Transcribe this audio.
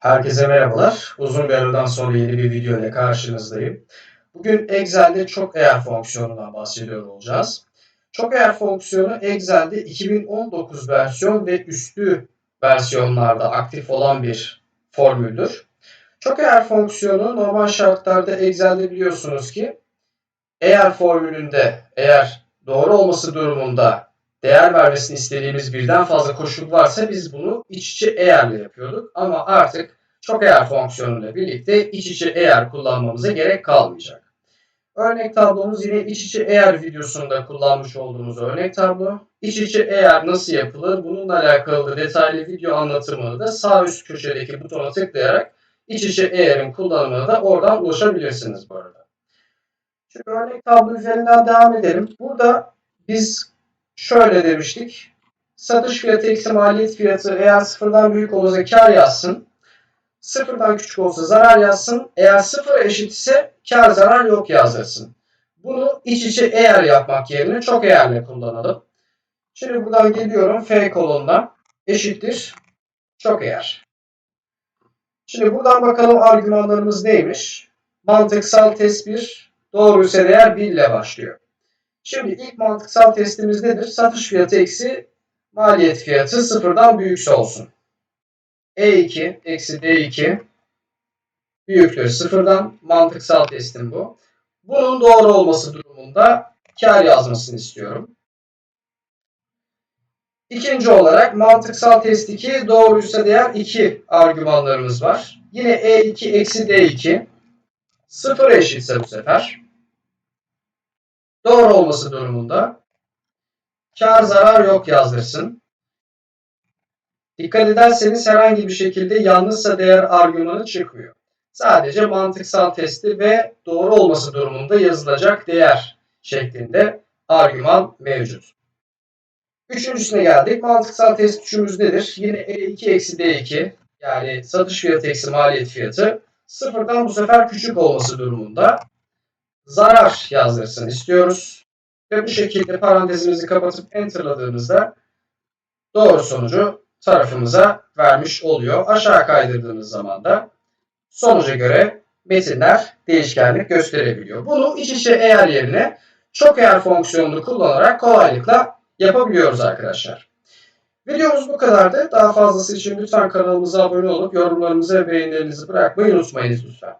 Herkese merhabalar. Uzun bir aradan sonra yeni bir video ile karşınızdayım. Bugün Excel'de çok eğer fonksiyonundan bahsediyor olacağız. Çok eğer fonksiyonu Excel'de 2019 versiyon ve üstü versiyonlarda aktif olan bir formüldür. Çok eğer fonksiyonu normal şartlarda Excel'de biliyorsunuz ki eğer formülünde eğer doğru olması durumunda değer vermesini istediğimiz birden fazla koşul varsa biz bunu iç içe eğerle yapıyorduk. Ama artık çok eğer fonksiyonuyla birlikte iç içe eğer kullanmamıza gerek kalmayacak. Örnek tablomuz yine iç içe eğer videosunda kullanmış olduğumuz örnek tablo. İç içe eğer nasıl yapılır bununla alakalı detaylı video anlatımını da sağ üst köşedeki butona tıklayarak iç içe eğerin kullanımına da oradan ulaşabilirsiniz bu arada. Şimdi örnek tablo üzerinden devam edelim. Burada biz şöyle demiştik. Satış fiyatı eksi maliyet fiyatı eğer sıfırdan büyük olursa kar yazsın. Sıfırdan küçük olsa zarar yazsın. Eğer sıfıra eşit ise kar zarar yok yazdırsın. Bunu iç içe eğer yapmak yerine çok eğerle kullanalım. Şimdi buradan geliyorum F kolonuna eşittir çok eğer. Şimdi buradan bakalım argümanlarımız neymiş? Mantıksal test 1 doğruysa değer 1 ile başlıyor. Şimdi ilk mantıksal testimiz nedir? Satış fiyatı eksi maliyet fiyatı sıfırdan büyükse olsun. E2 eksi D2 büyüktür sıfırdan. Mantıksal testim bu. Bunun doğru olması durumunda kar yazmasını istiyorum. İkinci olarak mantıksal test 2 doğruysa değer 2 argümanlarımız var. Yine E2 eksi D2 sıfır eşitse bu sefer doğru olması durumunda kar zarar yok yazdırsın. Dikkat ederseniz herhangi bir şekilde yanlışsa değer argümanı çıkmıyor. Sadece mantıksal testi ve doğru olması durumunda yazılacak değer şeklinde argüman mevcut. Üçüncüsüne geldik. Mantıksal test üçümüz nedir? Yine E2 eksi D2 yani satış fiyatı eksi maliyet fiyatı sıfırdan bu sefer küçük olması durumunda zarar yazdırsın istiyoruz. Ve bu şekilde parantezimizi kapatıp enterladığımızda doğru sonucu tarafımıza vermiş oluyor. Aşağı kaydırdığımız zaman da sonuca göre metinler değişkenlik gösterebiliyor. Bunu iç içe eğer yerine çok eğer fonksiyonunu kullanarak kolaylıkla yapabiliyoruz arkadaşlar. Videomuz bu kadardı. Daha fazlası için lütfen kanalımıza abone olup yorumlarınızı ve beğenilerinizi bırakmayı unutmayınız lütfen.